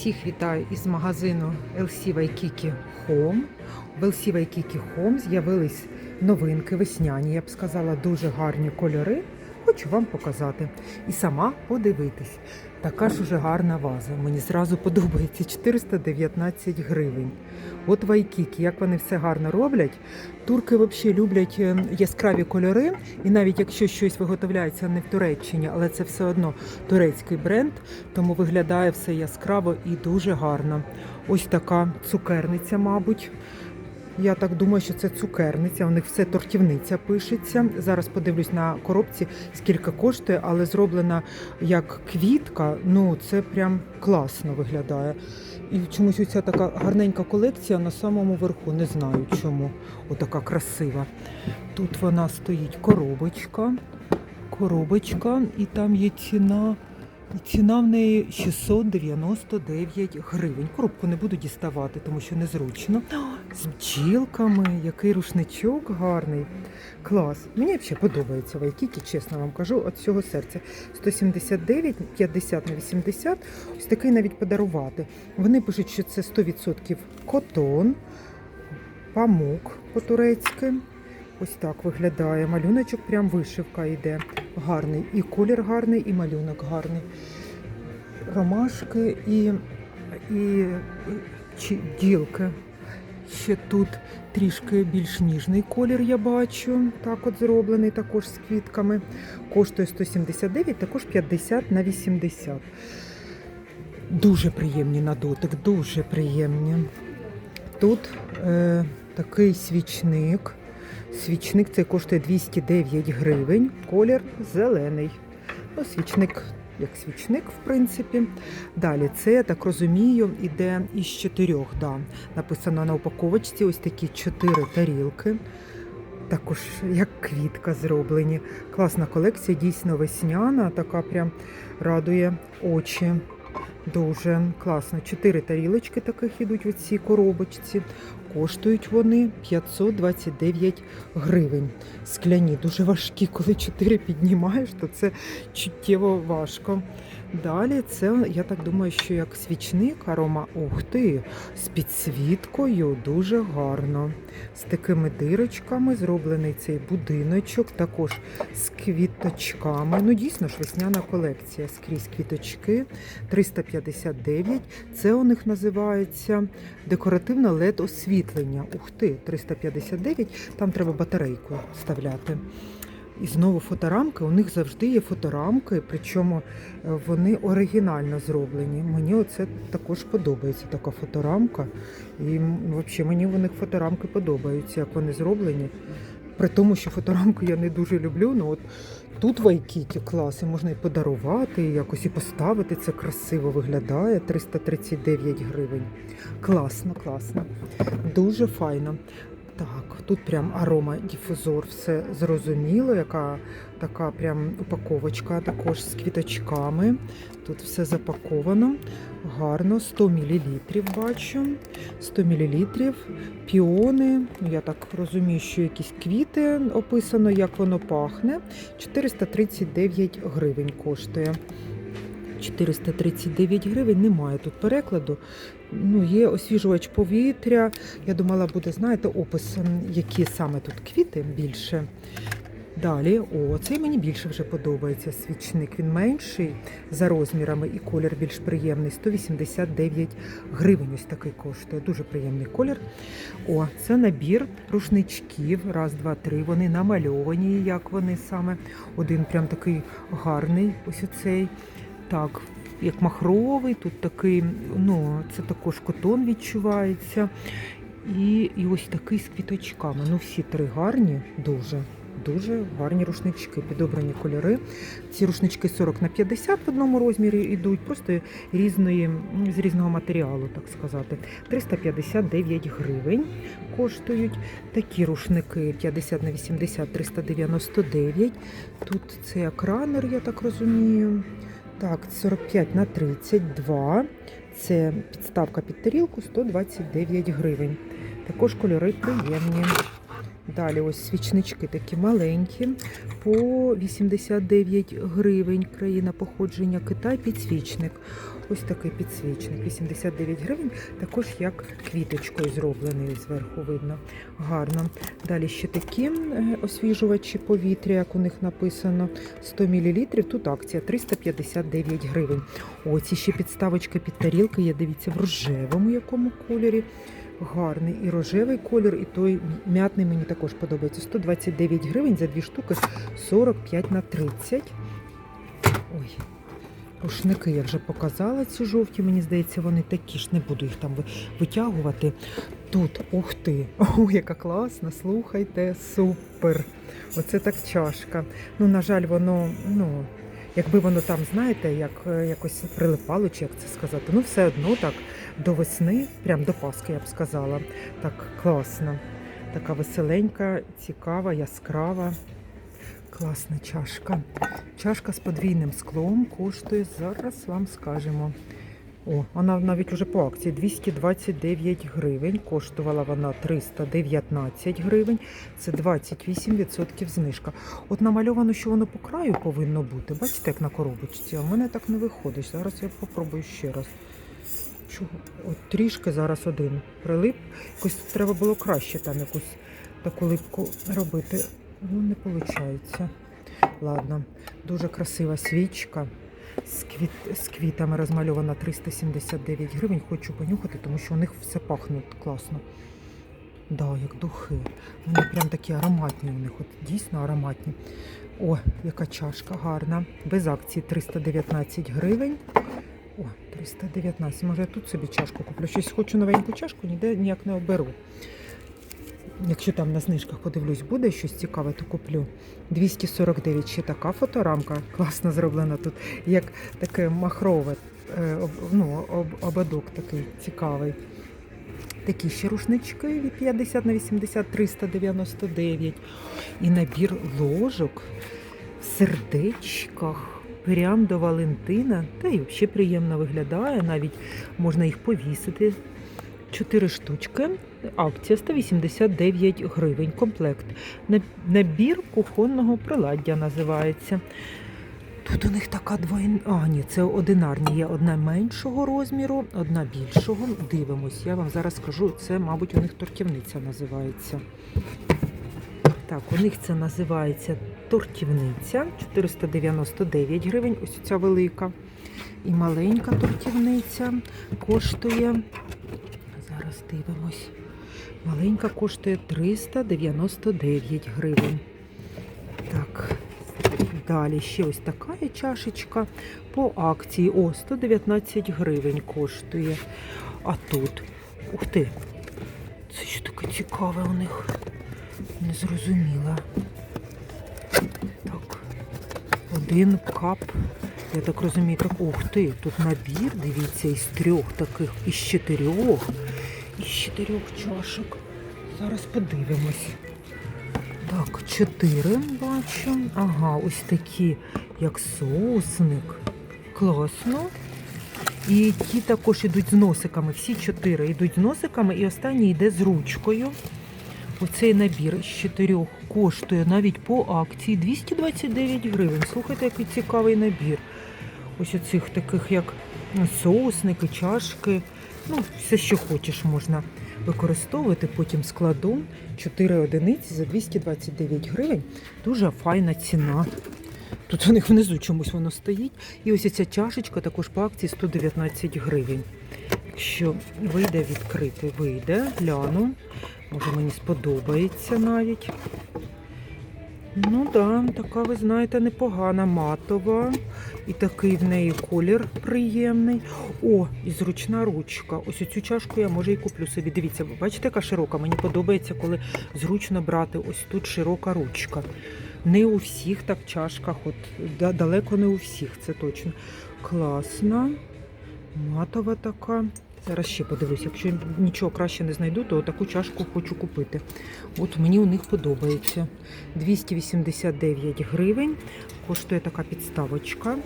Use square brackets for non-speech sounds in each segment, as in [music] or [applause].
Всіх вітаю із магазину LC Waikiki Home. В LC Waikiki Home з'явились новинки весняні, я б сказала, дуже гарні кольори. Хочу вам показати і сама подивитись. Така ж уже гарна ваза. Мені зразу подобається 419 гривень. От Вайкікі, як вони все гарно роблять. Турки взагалі люблять е, яскраві кольори, і навіть якщо щось виготовляється не в Туреччині, але це все одно турецький бренд, тому виглядає все яскраво і дуже гарно. Ось така цукерниця, мабуть. Я так думаю, що це цукерниця. У них все тортівниця пишеться. Зараз подивлюсь на коробці, скільки коштує, але зроблена як квітка. Ну це прям класно виглядає. І чомусь оця така гарненька колекція на самому верху. Не знаю чому. Отака красива. Тут вона стоїть коробочка. Коробочка, і там є ціна. Ціна в неї 699 гривень. Коробку не буду діставати, тому що незручно. З бджілками, який рушничок гарний. Клас. Мені взагалі подобається Вайкікі, чесно вам кажу, від всього серця. 179, 50 на 80. Ось такий навіть подарувати. Вони пишуть, що це 100% котон, памук по-турецьки. Ось так виглядає. Малюночок, прям вишивка йде. Гарний. І колір гарний, і малюнок гарний. Ромашки і, і, чи, ділки. Ще тут трішки більш ніжний колір я бачу. Так от зроблений також з квітками. Коштує 179, також 50 на 80. Дуже приємні на дотик, дуже приємні. Тут е, такий свічник. Свічник цей коштує 209 гривень, колір зелений. Ну, свічник як свічник, в принципі. Далі це, я так розумію, іде із чотирьох. Да. Написано на упаковочці ось такі чотири тарілки. Також як квітка зроблені. Класна колекція, дійсно весняна, така прям радує очі. Дуже класно. Чотири тарілочки таких ідуть в цій коробочці. Коштують вони 529 гривень. Скляні, дуже важкі. Коли чотири піднімаєш, то це чуттєво важко. Далі це, я так думаю, що як свічник арома, ух ти, з підсвіткою дуже гарно. З такими дирочками зроблений цей будиночок, також з квіточками. Ну, дійсно ж, весняна колекція скрізь квіточки. 359. Це у них називається декоративне led освітлення. Ух ти, 359. Там треба батарейку вставляти. І знову фоторамки. У них завжди є фоторамки, причому е, вони оригінально зроблені. Мені оце також подобається така фоторамка. І взагалі мені в них фоторамки подобаються, як вони зроблені. При тому, що фоторамку я не дуже люблю, ну от тут вайкікі класи, можна і подарувати, і якось і поставити. Це красиво виглядає. 339 гривень. Класно, класно. Дуже файно. Так, тут прям арома дифузор, все зрозуміло, яка така прям упаковочка також з квіточками. Тут все запаковано. Гарно, 100 мл бачу. 100 мл. Піони. Ну, Я так розумію, що якісь квіти описано, як воно пахне. 439 гривень коштує. 439 гривень, немає тут перекладу. Ну, є освіжувач повітря. Я думала, буде, знаєте, опис, які саме тут квіти більше. Далі, о, цей мені більше вже подобається свічник. Він менший за розмірами і колір більш приємний. 189 гривень ось такий коштує. Дуже приємний колір. О, це набір рушничків. Раз, два, три. Вони намальовані, як вони саме. Один прям такий гарний. Ось оцей. Так, як махровий, тут такий, ну, це також котон відчувається. І, і ось такий з квіточками. Ну, всі три гарні, дуже. Дуже гарні рушнички, підобрані кольори. Ці рушнички 40 на 50 в одному розмірі йдуть, просто різної, з різного матеріалу, так сказати. 359 гривень коштують. Такі рушники 50 на 80 399. Тут це як ранер, я так розумію. Так, 45 на 32. Це підставка під тарілку 129 гривень. Також кольори приємні. Далі ось свічнички такі маленькі по 89 гривень. Країна походження Китай, підсвічник. Ось такий підсвічник. 89 гривень, також як квіточкою зроблений зверху видно. Гарно. Далі ще такі е, освіжувачі повітря, як у них написано, 100 мл. Тут акція 359 гривень. О, ці ще підставочки під тарілки є, дивіться, в рожевому якому кольорі. Гарний і рожевий колір, і той м'ятний мені також подобається. 129 гривень за дві штуки 45 на 30. Ой, рушники я вже показала ці жовті, мені здається, вони такі ж, не буду їх там витягувати. Тут, ух ти, [laughs] о, яка класна, слухайте, супер. Оце так чашка. Ну, на жаль, воно, ну, якби воно там, знаєте, як е, якось прилипало, чи як це сказати, ну все одно так до весни, прям до Пасхи, я б сказала. Так класно. Така веселенька, цікава, яскрава. Класна чашка. Чашка з подвійним склом коштує, зараз вам скажемо. О, вона навіть уже по акції 229 гривень. Коштувала вона 319 гривень. Це 28% знижка. От намальовано, що воно по краю повинно бути. Бачите, як на коробочці. А в мене так не виходить. Зараз я попробую ще раз. Чого? От трішки зараз один прилип. Якось треба було краще там якусь таку липку робити. Ну, не виходить. Ладно, дуже красива свічка. З, квіт... з квітами розмальована 379 гривень. Хочу понюхати, тому що у них все пахне класно. Да, як духи. Вони прям такі ароматні у них, от дійсно ароматні. О, яка чашка гарна. Без акції 319 гривень. О, 319. Може, я тут собі чашку куплю. Щось хочу новеньку чашку, ніде ніяк не оберу. Якщо там на знижках подивлюсь, буде щось цікаве, то куплю. 249 ще така фоторамка. Класно зроблена тут, як таке махрове, е, ну, ободок такий цікавий. Такі ще рушнички від 50 на 80, 399. І набір ложок в сердечках. Прям до Валентина. Та й взагалі приємно виглядає. Навіть можна їх повісити. Чотири штучки. Акція 189 гривень. Комплект. Набір кухонного приладдя називається. Тут у них така двойна. А, ні, це одинарні. Є одна меншого розміру, одна більшого. Дивимось. Я вам зараз скажу, це, мабуть, у них тортівниця називається. Так, у них це називається тортівниця 499 гривень. Ось ця велика. І маленька тортівниця коштує. Зараз дивимось. Маленька коштує 399 гривень. Так, далі ще ось така чашечка по акції. О, 119 гривень коштує. А тут, ух ти, це що таке цікаве у них? Не зрозуміла. Так, один кап. Я так розумію, так, ух ти, тут набір, дивіться, із трьох таких, із чотирьох, із чотирьох чашок. Зараз подивимось. Так, чотири бачу. Ага, ось такі, як соусник. Класно. І ті також йдуть з носиками. Всі чотири йдуть з носиками, і останній йде з ручкою. Оцей набір з чотирьох коштує навіть по акції 229 гривень. Слухайте, який цікавий набір. Ось оцих таких, як соусники, чашки. Ну, все, що хочеш, можна використовувати. Потім складу 4 одиниці за 229 гривень. Дуже файна ціна. Тут у них внизу чомусь воно стоїть. І ось ця чашечка також по акції 119 гривень. Якщо вийде відкрити, вийде, гляну. Може мені сподобається навіть. Ну так, да, така, ви знаєте, непогана, матова. І такий в неї колір приємний. О, і зручна ручка. Ось цю чашку я може і куплю собі. Дивіться, ви бачите, яка широка. Мені подобається, коли зручно брати. Ось тут широка ручка. Не у всіх так чашках, от далеко не у всіх, це точно. Класна, матова така. Зараз ще подивлюсь, якщо нічого краще не знайду, то таку чашку хочу купити. От мені у них подобається. 289 гривень. Коштує така підставочка.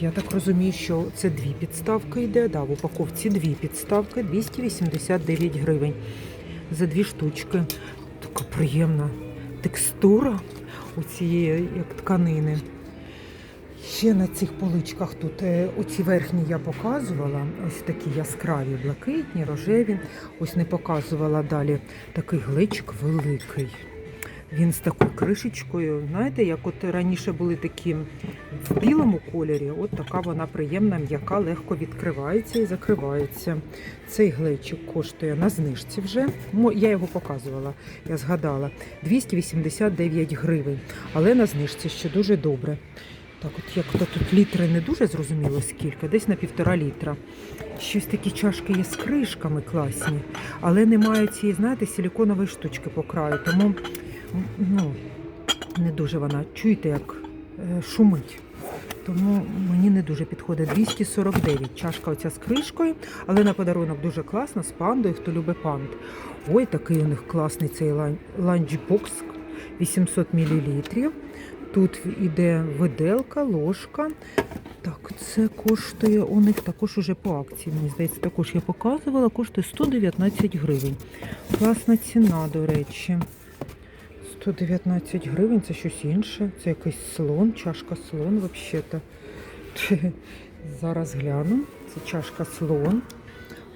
Я так розумію, що це дві підставки йде. Да, в упаковці дві підставки 289 гривень за дві штучки. така приємна текстура у цієї як тканини. Ще на цих поличках тут е, оці верхні я показувала, ось такі яскраві, блакитні, рожеві. Ось не показувала далі такий глечик великий. Він з такою кришечкою, знаєте, як от раніше були такі в білому кольорі, от така вона приємна, м'яка, легко відкривається і закривається. Цей глечик коштує на знижці вже. Я його показувала, я згадала. 289 гривень, але на знижці ще дуже добре. Так, от як то тут літри не дуже зрозуміло скільки, десь на півтора літра. Щось такі чашки є з кришками класні, але немає цієї, знаєте, силіконової штучки по краю, тому ну, не дуже вона. Чуєте, як е, шумить. Тому мені не дуже підходить. 249 чашка оця з кришкою, але на подарунок дуже класна, з пандою, хто любить панд. Ой, такий у них класний цей лан- ланчбокс 800 мл. Тут іде виделка, ложка. Так, це коштує у них також уже по акції. Мені здається, також я показувала, коштує 119 гривень. Класна ціна, до речі. 119 гривень це щось інше. Це якийсь слон, чашка слон взагалі-то. [laughs] Зараз гляну. Це чашка слон.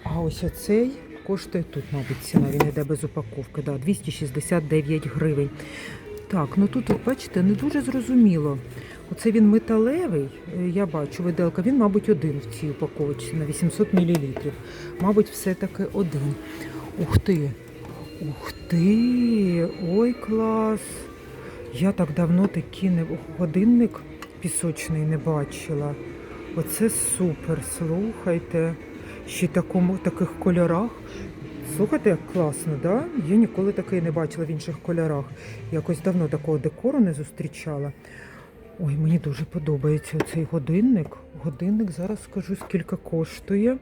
А ось оцей коштує тут, мабуть, ціна. Він йде без упаковки. Да, 269 гривень. Так, ну тут, от, бачите, не дуже зрозуміло. Оце він металевий, е, я бачу, виделка, він, мабуть, один в цій упаковочці на 800 мл. Мабуть, все-таки один. Ух ти! Ух ти! Ой, клас! Я так давно такий не... годинник пісочний не бачила. Оце супер, слухайте. Ще в таких кольорах. Слухайте, як класно, да? Я ніколи такий не бачила в інших кольорах. Якось давно такого декору не зустрічала. Ой, мені дуже подобається цей годинник. Годинник зараз скажу, скільки коштує.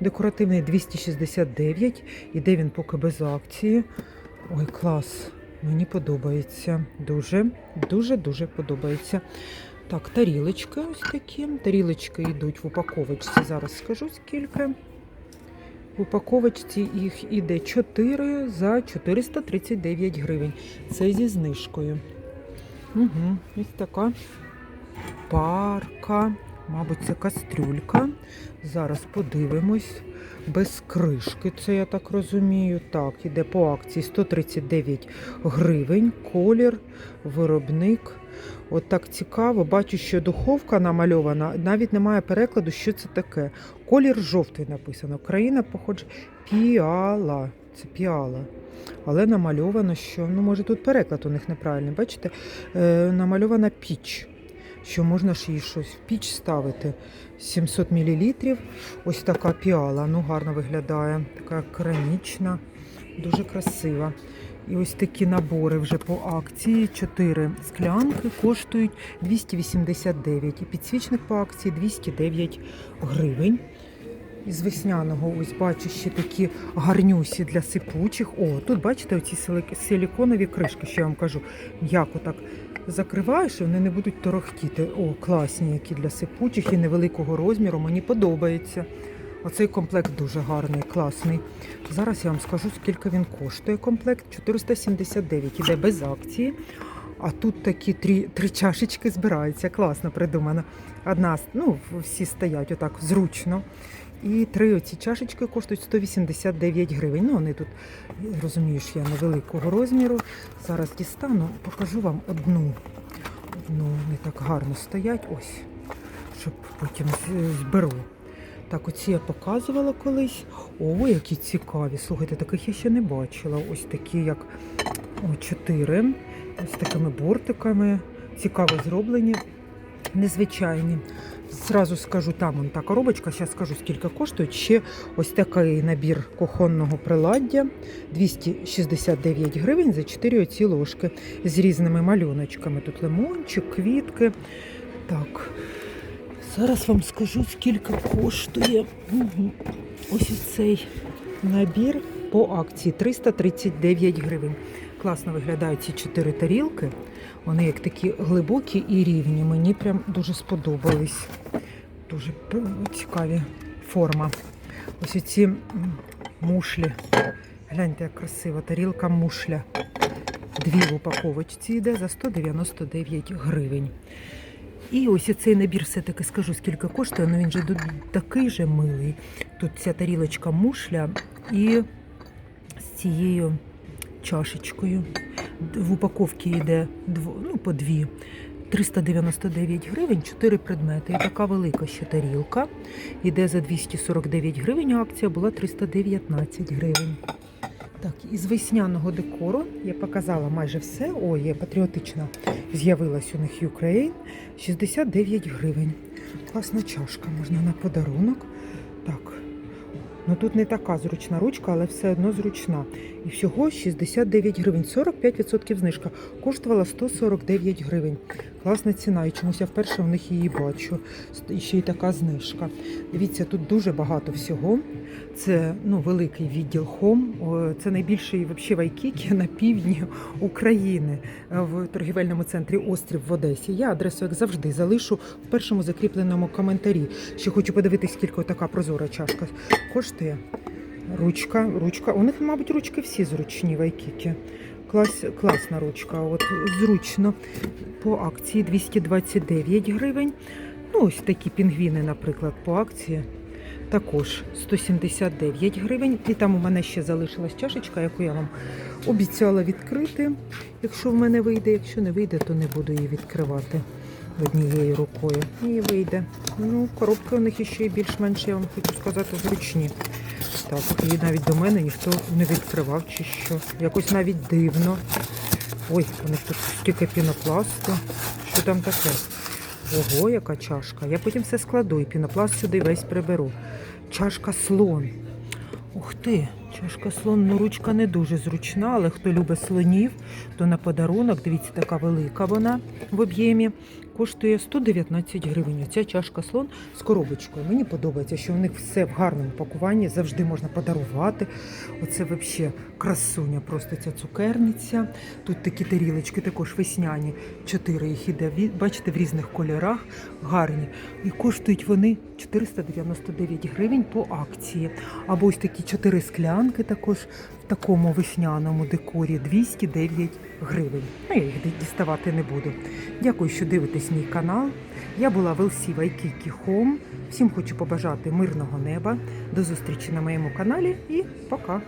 Декоративний 269. Іде він поки без акції. Ой, клас. Мені подобається. Дуже, дуже, дуже подобається. Так, тарілочки ось такі. Тарілочки йдуть в упаковочці. Зараз скажу скільки. Упаковочці їх іде 4 за 439 гривень. Це зі знижкою. Угу, ось така парка. Мабуть, це кастрюлька. Зараз подивимось. Без кришки, це я так розумію. Так, іде по акції 139 гривень. Колір, виробник. От так цікаво. Бачу, що духовка намальована. Навіть немає перекладу, що це таке. Колір жовтий написано. Країна походження піала. Це піала. Але намальовано, що ну може тут переклад у них неправильний. Бачите, е, намальована піч, що можна ж їй щось в піч ставити. 700 мл. Ось така піала. Ну гарно виглядає. Така керамічна, дуже красива. І ось такі набори вже по акції. Чотири склянки коштують 289. І підсвічник по акції 209 гривень. Із весняного ось бачу ще такі гарнюсі для сипучих. О, тут бачите оці силіконові кришки, що я вам кажу. М'яко так закриваєш, і вони не будуть торохтіти. О, класні, які для сипучих і невеликого розміру. Мені подобається. Оцей комплект дуже гарний, класний. Зараз я вам скажу, скільки він коштує. Комплект 479, іде без акції. А тут такі три, три чашечки збираються. Класно придумано. Одна, ну, всі стоять отак зручно. І три оці чашечки коштують 189 гривень. Ну, вони тут, розумієш, я невеликого розміру. Зараз дістану, покажу вам одну. Одну вони так гарно стоять. Ось, щоб потім зберу. Так, оці я показувала колись. О, які цікаві. Слухайте, таких я ще не бачила. Ось такі, як о, чотири. Ось такими бортиками. Цікаво зроблені, незвичайні. Зразу скажу, там вон та коробочка, зараз скажу, скільки коштує. Ще ось такий набір кухонного приладдя 269 гривень за 4 оці ложки з різними малюночками. Тут лимончик, квітки. Так, зараз вам скажу, скільки коштує. Ось цей набір по акції 339 гривень. Класно виглядають ці чотири тарілки. Вони як такі глибокі і рівні. Мені прям дуже сподобались. Дуже цікаві форма. Ось ці мушлі. Гляньте, як красиво. Тарілка мушля. Дві в упаковочці йде за 199 гривень. І ось цей набір все-таки скажу, скільки коштує, але він же такий же милий. Тут ця тарілочка мушля і з цією чашечкою. В упаковці йде ну, по дві. 399 гривень, 4 предмети. І така велика ще тарілка. Іде за 249 гривень, а акція була 319 гривень. Так, із весняного декору я показала майже все. Ой, є патріотична з'явилась у них Ukraine. 69 гривень. Класна чашка, можна на подарунок. Так. Ну тут не така зручна ручка, але все одно зручна. І всього 69 гривень, 45% знижка. Коштувала 149 гривень. Класна ціна, і чомусь я вперше у них її бачу. І ще й така знижка. Дивіться, тут дуже багато всього. Це ну, великий відділ Хом. Це найбільший вообще Вайкікі на півдні України е, в торгівельному центрі Острів в Одесі. Я адресу, як завжди, залишу в першому закріпленому коментарі. Ще хочу подивитись, скільки така прозора чашка коштує. Ручка, ручка. У них, мабуть, ручки всі зручні Вайкікі. Клас, класна ручка. От зручно. По акції 229 гривень. Ну, ось такі пінгвіни, наприклад, по акції. Також 179 гривень. І там у мене ще залишилась чашечка, яку я вам обіцяла відкрити. Якщо в мене вийде, якщо не вийде, то не буду її відкривати однією рукою. І вийде. Ну, коробки у них ще й більш-менш, я вам хочу сказати, зручні. Так, і навіть до мене ніхто не відкривав чи що. Якось навіть дивно. Ой, у них тут стільки пінопласту. Що там таке? Ого, яка чашка. Я потім все складу і пінопласт сюди весь приберу. Чашка слон. Ух ти, чашка слон, ну ручка не дуже зручна, але хто любить слонів, то на подарунок, дивіться, така велика вона в об'ємі. Коштує 119 гривень. Ця чашка слон з коробочкою. Мені подобається, що у них все в гарному пакуванні, завжди можна подарувати. Оце взагалі красуня, просто ця цукерниця. Тут такі тарілочки, також весняні. Чотири їх іде. Бачите, в різних кольорах гарні. І коштують вони 499 гривень по акції. Або ось такі чотири склянки також такому весняному декорі 209 гривень. Ну, я їх діставати не буду. Дякую, що дивитесь мій канал. Я була в LC Waikiki Хом. Всім хочу побажати мирного неба. До зустрічі на моєму каналі і пока!